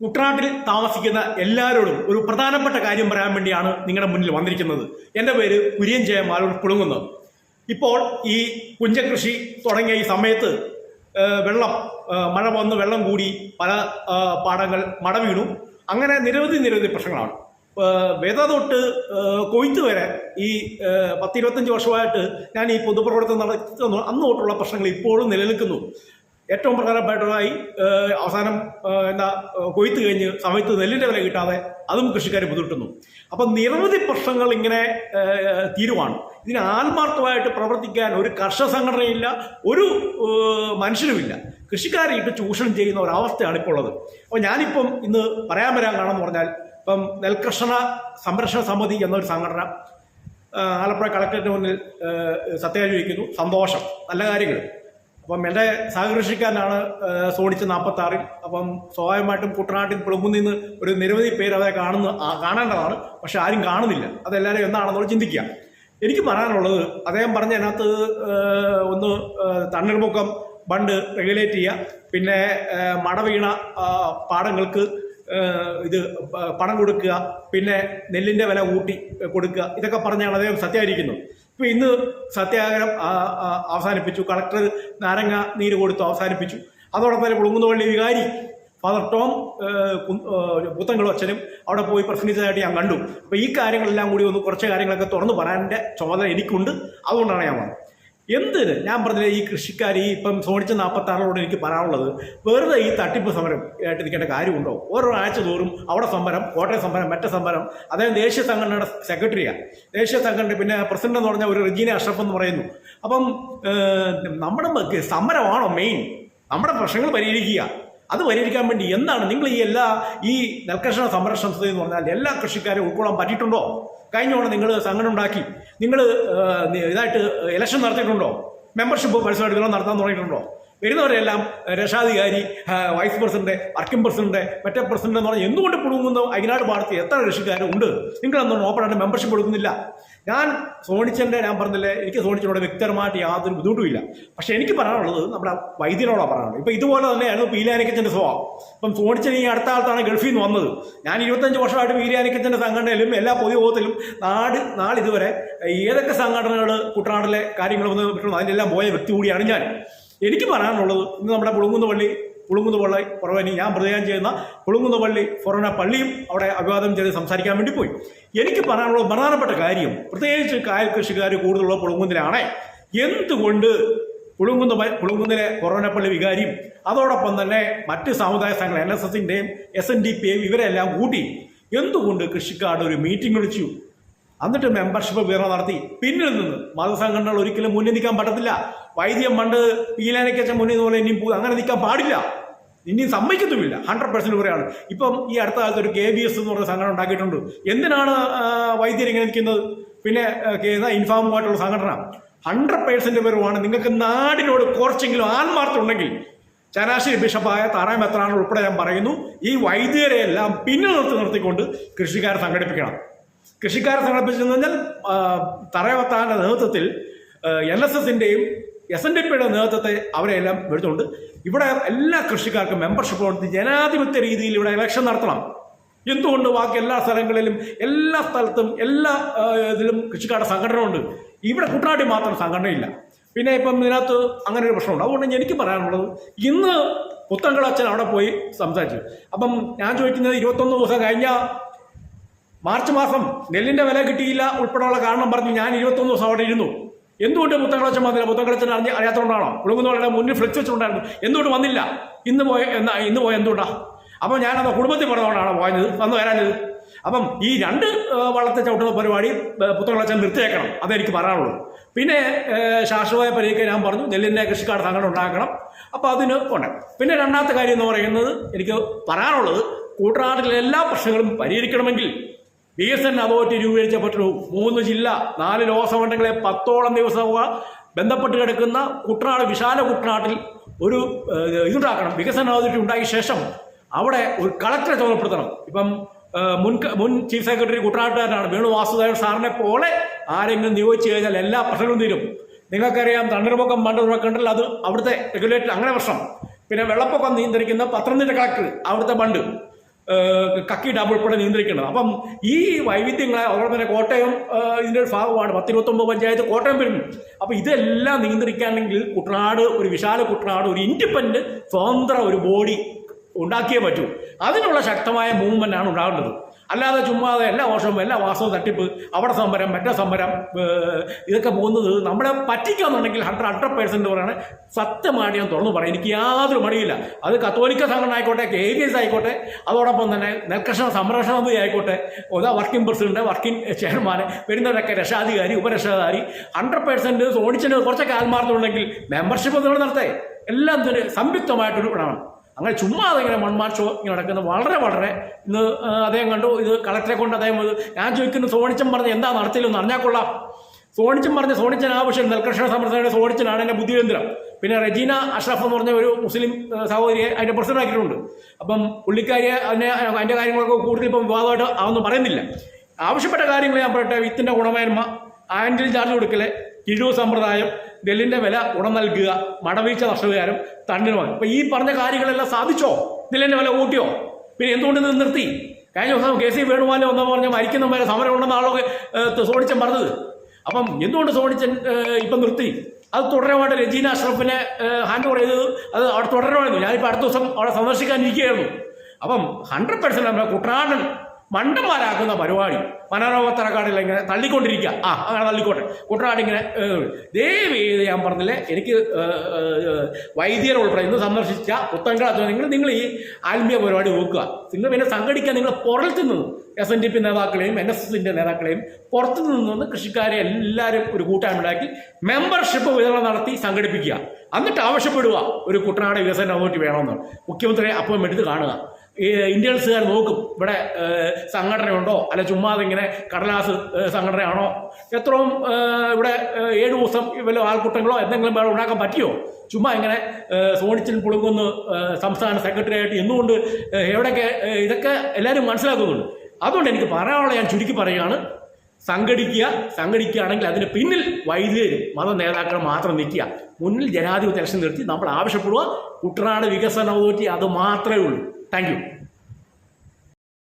കുട്ടനാട്ടിൽ താമസിക്കുന്ന എല്ലാവരോടും ഒരു പ്രധാനപ്പെട്ട കാര്യം പറയാൻ വേണ്ടിയാണ് നിങ്ങളുടെ മുന്നിൽ വന്നിരിക്കുന്നത്. എന്റെ പേര് കുര്യൻ ജയമാലോട് കുളുങ്ങുന്നത് ഇപ്പോൾ ഈ കുഞ്ചകൃഷി തുടങ്ങിയ ഈ സമയത്ത് വെള്ളം മഴ വന്ന് വെള്ളം കൂടി പല പാടങ്ങൾ മട വീണു അങ്ങനെ നിരവധി നിരവധി പ്രശ്നങ്ങളാണ്. വേദ തൊട്ട് കൊയ്ത്ത് വരെ ഈ പത്തിരുപത്തഞ്ച് വർഷമായിട്ട് ഞാൻ ഈ പൊതുപ്രവർത്തനം നടത്തുന്നു അന്ന് തൊട്ടുള്ള പ്രശ്നങ്ങൾ ഇപ്പോഴും നിലനിൽക്കുന്നു. ഏറ്റവും പ്രധാനപ്പെട്ടതായി അവസാനം എന്താ കൊയ്ത്ത് കഴിഞ്ഞ് സമയത്ത് നെല്ലിന്റെ വില കിട്ടാതെ അതും കൃഷിക്കാർ ബുദ്ധിമുട്ടുന്നു അപ്പം നിരവധി പ്രശ്നങ്ങൾ ഇങ്ങനെ തീരുവാണ്. ഇതിന് ആത്മാർത്ഥമായിട്ട് പ്രവർത്തിക്കാൻ ഒരു കർഷക സംഘടനയില്ല ഒരു മനുഷ്യരുമില്ല കൃഷിക്കാരെ ഇട്ട് ചൂഷണം ചെയ്യുന്ന ഒരവസ്ഥയാണ് ഇപ്പോൾ ഉള്ളത്. അപ്പോൾ ഞാനിപ്പം ഇന്ന് പറയാൻ വരാൻ കാണാമെന്ന് പറഞ്ഞാൽ ഇപ്പം നെൽകർഷണ സംരക്ഷണ സമിതി എന്നൊരു സംഘടന ആലപ്പുഴ കളക്ടറേറ്റിന് മുന്നിൽ സത്യാഗ്രഹിക്കുന്നു സന്തോഷം. നല്ല കാര്യങ്ങൾ. അപ്പം എന്റെ സഹകൃഷിക്കാരനാണ് സോണിച്ച് നാൽപ്പത്തി ആറിൽ അപ്പം സ്വാഭാവികമായിട്ടും കുട്ടനാട്ടിൽ പുളുങ്കുന്നിന്ന് ഒരു നിരവധി പേര് അവരെ കാണുന്ന കാണേണ്ടതാണ്. പക്ഷെ ആരും കാണുന്നില്ല. അതെല്ലാവരും എന്താണെന്നുള്ളത് ചിന്തിക്കുക. എനിക്ക് പറയാനുള്ളത് അദ്ദേഹം പറഞ്ഞ അതിനകത്ത് ഒന്ന് തണ്ണീർമുക്കം ബണ്ട് റെഗുലേറ്റ് ചെയ്യുക. പിന്നെ മടവീണ മട വീണ പാടങ്ങൾക്ക് ഇത് പണം കൊടുക്കുക. പിന്നെ നെല്ലിന്റെ വില കൂട്ടി കൊടുക്കുക. ഇതൊക്കെ പറഞ്ഞാണ് അദ്ദേഹം സത്യായിരിക്കുന്നത്. ഇപ്പൊ ഇന്ന് സത്യാഗ്രഹം അവസാനിപ്പിച്ചു. കളക്ടർ നാരങ്ങ നീര് കൊടുത്തു അവസാനിപ്പിച്ചു. അതോടൊപ്പം തന്നെ കുളുങ്ങുന്നവള്ളി വികാരി ഫാദർ ടോം പുത്തങ്കളും അച്ഛനും അവിടെ പോയി പ്രസംഗിച്ചതായിട്ട് ഞാൻ കണ്ടു. അപ്പൊ ഈ കാര്യങ്ങളെല്ലാം കൂടി ഒന്ന് കുറച്ച് കാര്യങ്ങളൊക്കെ തുറന്നു പറയാന്റെ ചുമതല എനിക്കുണ്ട്. അതുകൊണ്ടാണ് ഞാൻ വന്നത്. എന്തിന്? ഞാൻ പറഞ്ഞില്ല ഈ കൃഷിക്കാർ ഈ ഇപ്പം സോണിച്ച നാൽപ്പത്തി ആറിനോട് എനിക്ക് പറയാനുള്ളത് വെറുതെ ഈ തട്ടിപ്പ് സമരം ആയിട്ട് നിൽക്കേണ്ട കാര്യമുണ്ടോ? ഓരോ ആഴ്ച തോറും അവിടെ സമരം കോട്ടയം സമരം മറ്റേ സമരം. അദ്ദേഹം ദേശീയ സംഘടനയുടെ സെക്രട്ടറിയാണ് ദേശീയ സംഘടന പിന്നെ പ്രസിഡന്റ് എന്ന് പറഞ്ഞാൽ ഒരു റജീന അഷ്റഫ് എന്ന് പറയുന്നു. അപ്പം നമ്മുടെ സമരമാണോ മെയിൻ നമ്മുടെ പ്രശ്നങ്ങൾ പരിഹരിക്കുക. അത് പരിഹരിക്കാൻ വേണ്ടി എന്താണ്? നിങ്ങൾ ഈ എല്ലാ ഈ നെൽകർഷണ സംരക്ഷണ സമിതി എന്ന് പറഞ്ഞാൽ എല്ലാ കൃഷിക്കാരെയും ഉൾക്കൊള്ളാൻ പറ്റിയിട്ടുണ്ടോ? കഴിഞ്ഞ തവണ നിങ്ങൾ സംഘടന ഉണ്ടാക്കി. നിങ്ങൾ ഇതായിട്ട് ഇലക്ഷൻ നടത്തിയിട്ടുണ്ടോ? മെമ്പർഷിപ്പ് മത്സരങ്ങൾ നടത്താൻ തുടങ്ങിയിട്ടുണ്ടോ? വരുന്നവരെല്ലാം രക്ഷാധികാരി വൈസ് പ്രസിഡന്റ് വർക്കിംഗ് പ്രസിഡന്റ് മറ്റേ പ്രസിഡന്റ് എന്ന് പറഞ്ഞാൽ എന്തുകൊണ്ട് പുടുങ്ങുന്നു? അതിനാട് പാടത്ത് എത്ര കൃഷിക്കാരുണ്ട് ഓപ്പൺ ഓപ്പണായിട്ട് മെമ്പർഷിപ്പ് കൊടുക്കുന്നില്ല? ഞാൻ സോണിച്ചന്റെ ഞാൻ പറഞ്ഞില്ലേ എനിക്ക് സോണിച്ചനോട് വ്യക്തമായിട്ട് യാതൊരു ബുദ്ധിമുട്ടുമില്ല. പക്ഷെ എനിക്ക് പറയാനുള്ളത് നമ്മുടെ വൈദ്യനോടാണ് പറയാനുള്ളത്. ഇപ്പം ഇതുപോലെ തന്നെയായിരുന്നു പീലാനിക്കച്ചന്റെ സ്വഭാവം. ഇപ്പം സോണിച്ചൻ ഈ അടുത്ത കാലത്താണ് ഗൾഫിൽ നിന്ന് വന്നത്. ഞാൻ ഇരുപത്തഞ്ച് വർഷമായിട്ട് പീലാനിക്കച്ചന്റെ സംഘടനയിലും എല്ലാ പൊതുയോഗത്തിലും നാട് നാളിതുവരെ ഏതൊക്കെ സംഘടനകൾ കുട്ടനാട്ടിലെ കാര്യങ്ങൾ വന്ന് അതിന്റെ എല്ലാം പോയ വ്യക്തി കൂടിയാണ് ഞാൻ. എനിക്ക് പറയാനുള്ളത് ഇന്ന് നമ്മുടെ പുളുങ്കുന്ന പള്ളി പുളുങ്ങുന്ന പള്ളി പുറവനി ഞാൻ പ്രതികാരം ചെയ്യുന്ന പുളുങ്ങുന്ന പള്ളി ഫൊറോന പള്ളിയും അവിടെ അഭിവാദം ചെയ്ത് സംസാരിക്കാൻ വേണ്ടി പോയി. എനിക്ക് പറയാനുള്ള പ്രധാനപ്പെട്ട കാര്യം പ്രത്യേകിച്ച് കായൽ കൃഷിക്കാർ കൂടുതലുള്ള പുളുങ്ങുന്നിലാണ് എന്തുകൊണ്ട് പുളുങ്ങുന്ന പുളുങ്കുന്നിലെ കൊറോനപ്പള്ളി വികാരിയും അതോടൊപ്പം തന്നെ മറ്റ് സാമുദായ സംഘടന എൻ എസ് എസിന്റെയും എസ് എൻ ഡി പിയും ഇവരെല്ലാം കൂട്ടി എന്തുകൊണ്ട് കൃഷിക്കാരുടെ ഒരു മീറ്റിംഗ് വിളിച്ചു? എന്നിട്ട് മെമ്പർഷിപ്പ് വിതരണം നടത്തി. പിന്നിൽ നിന്ന് മതസംഘടനകൾ ഒരിക്കലും മുന്നിൽ നിൽക്കാൻ പറ്റത്തില്ല. വൈദ്യം പണ്ട് പീലാനയ്ക്കച്ച മുന്നിൽ പോലെ ഇനിയും അങ്ങനെ നിൽക്കാൻ പാടില്ല. ഇനിയും സമ്മതിക്കത്തുമില്ല. ഹൺഡ്രഡ് പെർസെന്റ് പറയാണ് ഇപ്പം ഈ അടുത്ത കാലത്ത് ഒരു കെ ബി എസ് എന്ന് പറഞ്ഞ സംഘടന ഉണ്ടാക്കിയിട്ടുണ്ട്. എന്തിനാണ് വൈദ്യർ ഇങ്ങനെ നിൽക്കുന്നത്? പിന്നെ ഇൻഫാമുമായിട്ടുള്ള സംഘടന. ഹൺഡ്രഡ് പേഴ്സെന്റ് പേരുമാണ്. നിങ്ങൾക്ക് നാടിനോട് കുറച്ചെങ്കിലും ആത്മാർത്ഥം ഉണ്ടെങ്കിൽ ചരാശരി ബിഷപ്പായ താറാം എത്രാണ് ഉൾപ്പെടെ ഞാൻ പറയുന്നു. ഈ വൈദ്യരെ എല്ലാം പിന്നിൽ നിർത്തി നിർത്തിക്കൊണ്ട് കൃഷിക്കാരെ സംഘടിപ്പിക്കണം. കൃഷിക്കാരെ സംഘടിപ്പിച്ചെന്ന് പറഞ്ഞാൽ തറയവത്താന്റെ നേതൃത്വത്തിൽ എൻ എസ് എസിന്റെയും എസ് എൻ ഡി പിയുടെ നേതൃത്വത്തെ അവരെല്ലാം എടുത്തുകൊണ്ട് ഇവിടെ എല്ലാ കൃഷിക്കാർക്കും മെമ്പർഷിപ്പ് കൊടുത്ത് ജനാധിപത്യ രീതിയിൽ ഇവിടെ ഇലക്ഷൻ നടത്തണം. എന്തുകൊണ്ട് ബാക്കി എല്ലാ സ്ഥലങ്ങളിലും എല്ലാ സ്ഥലത്തും എല്ലാ ഇതിലും കൃഷിക്കാരുടെ സംഘടന ഉണ്ട്? ഇവിടെ കുട്ടനാട്ടിൽ മാത്രം സംഘടനയില്ല. പിന്നെ ഇപ്പം ഇതിനകത്ത് അങ്ങനെ ഒരു പ്രശ്നമുണ്ട്. അതുകൊണ്ട് എനിക്ക് പറയാനുള്ളത് ഇന്ന് പുത്തങ്കളച്ചൻ അവിടെ പോയി സംസാരിച്ചു. അപ്പം ഞാൻ ചോദിക്കുന്നത് ഇരുപത്തൊന്ന് ദിവസം കഴിഞ്ഞ മാർച്ച് മാസം നെല്ലിന്റെ വില കിട്ടിയില്ല ഉൾപ്പെടെയുള്ള കാരണം പറഞ്ഞ് ഞാൻ ഇരുപത്തൊന്ന് ദിവസം അവിടെ ഇരുന്നു. എന്തുകൊണ്ട് പുത്തങ്കളച്ചൻ വന്നില്ല? പുത്തങ്കളച്ചൻ അറിഞ്ഞ അറിയാത്തതുകൊണ്ടാണോ? കുളുങ്ങുന്നവരുടെ മുന്നിൽ ഫ്ലെക്സ് വെച്ചിട്ടുണ്ടായിരുന്നു എന്തുകൊണ്ട് വന്നില്ല? ഇന്ന് പോയ എന്നാ ഇന്ന് പോയ എന്തുകൊണ്ടാ? അപ്പം ഞാനത് കുടുംബത്തിൽ പറഞ്ഞതുകൊണ്ടാണ് പോയത്. വന്ന് വരാഞ്ഞത് അപ്പം ഈ രണ്ട് വള്ളത്തെ ചവിട്ടുന്ന പരിപാടി ആ, പുത്തങ്കളച്ചൻ നിർത്തിയേക്കണം. അതെനിക്ക് പറയാനുള്ളൂ. പിന്നെ ശാശ്വതമായ പരിഹരിക്കാൻ ഞാൻ പറഞ്ഞു നെല്ലിന്റെ കൃഷിക്കാർ സംഘടന ഉണ്ടാക്കണം. അപ്പോൾ അതിന് ഉണ്ട് പിന്നെ രണ്ടാമത്തെ കാര്യം എന്ന് പറയുന്നത് എനിക്ക് പറയാനുള്ളത് കൂട്ടനാട്ടിലെ എല്ലാ പ്രശ്നങ്ങളും പരിഹരിക്കണമെങ്കിൽ എൻ അതോറിറ്റി രൂപീകരിച്ച പറ്റുള്ളൂ മൂന്ന് ജില്ല നാല് ലോകസഭ പത്തോളം ദിവസം ബന്ധപ്പെട്ട് കിടക്കുന്ന കുട്ടനാട് വിശാല കുട്ടനാട്ടിൽ ഒരു ഇതുണ്ടാക്കണം. വികസന അതോറിറ്റി ഉണ്ടായ ശേഷം അവിടെ ഒരു കളക്ടറെ ചുമതലപ്പെടുത്തണം. ഇപ്പം മുൻ മുൻ ചീഫ് സെക്രട്ടറി കുട്ടനാട്ടുകാരനാണ്. വേണു വാസുദേവൻ സാറിനെ പോലെ ആരെങ്കിലും നിയോഗിച്ചു കഴിഞ്ഞാൽ എല്ലാ പ്രശ്നങ്ങളും തീരും. നിങ്ങൾക്കറിയാം തണ്ണീർമുഖം ബണ്ട് തുറക്കണ്ടല്ലോ അത് അവിടുത്തെ റെഗുലേറ്റർ അങ്ങനെ പ്രശ്നം. പിന്നെ വെള്ളപ്പൊക്കം നിയന്ത്രിക്കുന്ന പത്തനംതിട്ട കളക്ടർ അവിടുത്തെ ബണ്ട്. ഏഹ്, കക്കിയിട്ട് ഉൾപ്പെടെ നിയന്ത്രിക്കേണ്ടത്. അപ്പം ഈ വൈവിധ്യങ്ങളെ അതുപോലെ തന്നെ കോട്ടയം ഇതിന്റെ ഒരു ഭാഗമാണ്. പത്തിരുപത്തൊമ്പത് പഞ്ചായത്ത് കോട്ടയം വരുന്നു അപ്പോൾ ഇതെല്ലാം നിയന്ത്രിക്കുകയാണെങ്കിൽ കുട്ടനാട് ഒരു വിശാല കുട്ടനാട് ഒരു ഇൻഡിപെൻഡന്റ് സ്വതന്ത്ര ഒരു ബോഡി ഉണ്ടാക്കിയേ പറ്റൂ. അതിനുള്ള ശക്തമായ മൂവ്മെന്റ് ആണ് ഉണ്ടാകേണ്ടത്. അല്ലാതെ ചുമ്മാതെ എല്ലാ വർഷവും എല്ലാ മാസവും തട്ടിപ്പ് അവിടെ സമരം മറ്റേ സമരം ഇതൊക്കെ പോകുന്നത് നമ്മളെ പറ്റിക്കാന്നുണ്ടെങ്കിൽ ഹൺഡ്രഡ് ഹൺഡ്രഡ് പേഴ്സന്റ് പറയാണ് സത്യമായിട്ട് ഞാൻ തുറന്നു പറയാം. എനിക്ക് യാതൊരു മടിയില്ല. അത് കത്തോലിക്ക സംഘടന ആയിക്കോട്ടെ കെ വി എസ് ആയിക്കോട്ടെ അതോടൊപ്പം തന്നെ നെൽകർഷണ സംരക്ഷണ സമിതി ആയിക്കോട്ടെ ഒതാ വർക്കിംഗ് പ്രസിഡന്റ് വർക്കിംഗ് ചെയർമാൻ വരുന്നവരൊക്കെ രക്ഷാധികാരി ഉപരക്ഷാധികാരി ഹൺഡ്രഡ് പേഴ്സന്റ് സോണിച്ചിന് കുറച്ചൊക്കെ ആത്മാർത്ഥമുണ്ടെങ്കിൽ മെമ്പർഷിപ്പ് നിങ്ങൾ നടത്തേ. എല്ലാം തന്നെ സംയുക്തമായിട്ടൊരു ഇടണം അങ്ങനെ ചുമ്മാ അതിങ്ങനെ മൺമാർ ഷോ ഇങ്ങനെ നടക്കുന്നത്. വളരെ വളരെ ഇന്ന് അദ്ദേഹം കണ്ടു. ഇത് കളക്ടറെ കൊണ്ട് അദ്ദേഹം ഞാൻ ചോദിക്കുന്നു സോണിച്ചൻ പറഞ്ഞ് എന്താ നടത്തിയില്ലെന്ന് അറിഞ്ഞാൽ കൊള്ളാം. സോണിച്ചൻ പറഞ്ഞ സോണിച്ചൻ ആവശ്യം നെൽകൃഷ്ണ സമരസേനയുടെ സോണിച്ചനാണ് എന്റെ ബുദ്ധികേന്ദ്രം പിന്നെ റജീന അഷ്റഫ് എന്ന് പറഞ്ഞ ഒരു മുസ്ലിം സഹോദരിയെ അതിന്റെ പ്രസിഡന്റാക്കിയിട്ടുണ്ട് അപ്പം പുള്ളിക്കാരിയെ അതിനെ അതിന്റെ കാര്യങ്ങളൊക്കെ കൂടുതൽ ഇപ്പം വിവാദമായിട്ട് അതൊന്നും പറയുന്നില്ല. ആവശ്യപ്പെട്ട കാര്യങ്ങൾ ഞാൻ പറയട്ടെ. വിത്തിന്റെ ഗുണമേന്മ ആൻഡിൽ ചാർജ് കൊടുക്കൽ കിഴു സമ്പ്രദായം നെല്ലിന്റെ വില ഉടൻ നൽകുക മടവീഴ്ച നഷ്ടപരിഹാരം തണ്ടിനുമാണ് അപ്പൊ ഈ പറഞ്ഞ കാര്യങ്ങളെല്ലാം സാധിച്ചോ? നെല്ലിന്റെ വില കൂട്ടിയോ? പിന്നെ എന്തുകൊണ്ട് ഇത് നിർത്തി? കഴിഞ്ഞ ദിവസം കെ സി വേണുമാലോ എന്ന് പറഞ്ഞ മരിക്കുന്ന വരെ സമരം ഉണ്ടെന്ന ആളൊക്കെ സോണിച്ചൻ പറഞ്ഞത്. അപ്പം എന്തുകൊണ്ട് സോണിച്ചൻ ഇപ്പം നിർത്തി? അത് തുടരമായിട്ട് രജീന അഷ്റഫിനെ ഹാൻഡ് ഓവർ ചെയ്തത് അത് അവിടെ തുടരമായിരുന്നു. ഞാനിപ്പോൾ അടുത്ത ദിവസം അവിടെ സന്ദർശിക്കാനിരിക്കുകയായിരുന്നു. അപ്പം ഹൺഡ്രഡ് പെർസെന്റ് നമ്മുടെ കുട്ടനാടൻ മണ്ടന്മാരാക്കുന്ന പരിപാടി. മനോരമത്തറക്കാടില്ല ഇങ്ങനെ തള്ളിക്കൊണ്ടിരിക്കുക. ആ അങ്ങനെ തള്ളിക്കോട്ടെ. കുട്ടനാട് ഇങ്ങനെ ചെയ്ത് ഞാൻ പറഞ്ഞില്ലേ എനിക്ക് വൈദ്യർ ഉൾപ്പെടെ ഇന്ന് സന്ദർശിച്ച പുത്തൻകാല നിങ്ങൾ നിങ്ങൾ ഈ ആത്മീയ പരിപാടി നോക്കുക. നിങ്ങൾ പിന്നെ സംഘടിക്കാൻ നിങ്ങൾ പുറത്ത് നിന്ന് എസ് എൻ ഡി പി നേതാക്കളെയും എൻ എസ് എസിന്റെ നേതാക്കളെയും പുറത്തു നിന്ന് കൃഷിക്കാരെ എല്ലാവരും ഒരു കൂട്ടായ്മ ഉണ്ടാക്കി മെമ്പർഷിപ്പ് വിതരണം നടത്തി സംഘടിപ്പിക്കുക. എന്നിട്ട് ആവശ്യപ്പെടുക ഒരു കുട്ടനാട് വികസന അതോറിറ്റി വേണമെന്ന്. മുഖ്യമന്ത്രിയെ അപ്പം എടുത്ത് കാണുക. ഇന്ത്യൻസുകാർ നോക്കും ഇവിടെ സംഘടനയുണ്ടോ? അല്ല ചുമ്മാതെ ഇങ്ങനെ കടലാസ് സംഘടനയാണോ? എത്രയും ഇവിടെ ഏഴ് ദിവസം വല്ല ആൾക്കൂട്ടങ്ങളോ എന്തെങ്കിലും വേറെ ഉണ്ടാക്കാൻ പറ്റിയോ? ചുമ്മാ ഇങ്ങനെ സോണിച്ചിൽ പുളുങ്കുന്ന് സംസ്ഥാന സെക്രട്ടറി ആയിട്ട് എന്തുകൊണ്ട് എവിടെയൊക്കെ ഇതൊക്കെ എല്ലാവരും മനസ്സിലാക്കുന്നുണ്ട്. അതുകൊണ്ട് എനിക്ക് പറയാനുള്ള ഞാൻ ചുരുക്കി പറയുകയാണ് സംഘടിക്കുക സംഘടിക്കുകയാണെങ്കിൽ അതിന് പിന്നിൽ വൈദ്യരും മത നേതാക്കൾ മാത്രം നിൽക്കുക. മുന്നിൽ ജനാധിപത്യ ഇലക്ഷൻ നിർത്തി നമ്മൾ ആവശ്യപ്പെടുക കുട്ടനാട് വികസന അതോറിറ്റി അത് മാത്രമേ ഉള്ളൂ. Thank you.